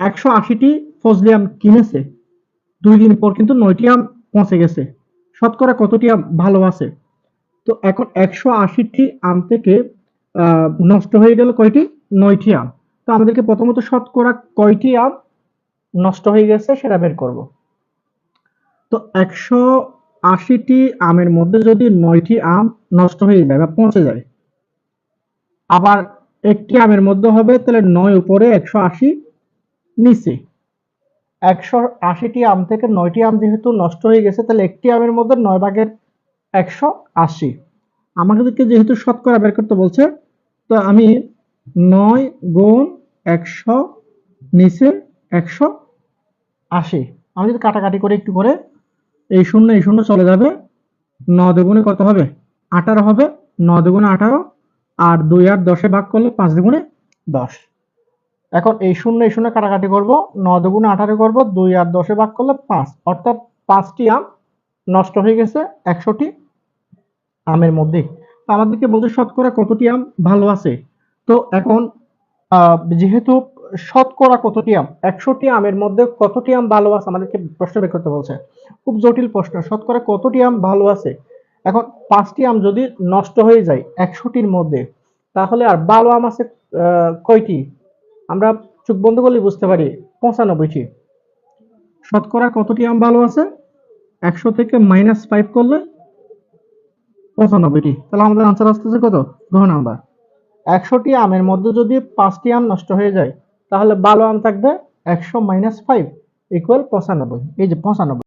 একশো আশিটি ফজলি আম কিনেছে। দুই দিন পর কিন্তু নয়টি আম পচে গেছে। শতকরা কতটি আম ভালো আছে? তো এখন একশো আশিটি আম থেকে নষ্ট হয়ে গেল কয়টি? নয়টি আম। তো আমাদেরকে প্রথমত শতকরা কয়টি আম নষ্ট হয়ে গেছে সেটা বের করব। তো একশো আশিটি আমের মধ্যে যদি নয়টি আম নষ্ট হয়ে যায় বা পচে যায়, আবার একটি আমের মধ্যে হবে, তাহলে নয় উপরে একশো আশি নিচে। একশো আশিটি আম থেকে নয়টি আম যেহেতু নষ্ট হয়ে গেছে, তাহলে একটি আমের মধ্যে নয় ভাগের একশো আশি। আমাদেরকে যেহেতু শতকরা বের করতে বলছে, তো আমি নয় গুণ একশো নিচে একশো আশি। আমি যদি কাটাকাটি করে একটু করে, এই শূন্য এই শূন্য চলে যাবে ন দুগুণে কত হবে? আঠারো হবে। ন দুগুণে আঠারো, আর দুই আর দশে ভাগ করলে পাঁচ দুগুণে দশ। এখন এই শূন্য এই শূন্য কাটাকাটি করব ন দুগুণে আঠারো করব, দুই আর দশে ভাগ করলে পাঁচ। অর্থাৎ পাঁচটি আম নষ্ট হয়ে গেছে, একশোটি আমের মধ্যে। আমাদেরকে বলতে শতকরা কতটি আম ভালো আছে? তো এখন যেহেতু শতকরা কতটি আম, একশোটি আমের মধ্যে কতটি আম ভালো আছে আমাদেরকে প্রশ্ন বের করতে বলছে। খুব জটিল প্রশ্ন, শতকরা কতটি আম ভালো আছে? এখন পাঁচটি আম যদি নষ্ট হয়ে যায় একশোটির মধ্যে, তাহলে আর ভালো আম আছে কয়টি? আমরা চোখ বন্ধ করলে বুঝতে পারি পঁচানব্বইটি। শতকরা কতটি আম ভালো আছে? একশো থেকে মাইনাস ফাইভ করলে পঁচানব্বইটি। তাহলে আমাদের আনসার আসতেছে কত? ঘ নাম্বার। একশোটি আমের মধ্যে যদি পাঁচটি আম নষ্ট হয়ে যায়, তাহলে ভালো আম থাকবে একশো মাইনাস ফাইভ ইকুয়াল পঁচানব্বই। এই যে পঁচানব্বই।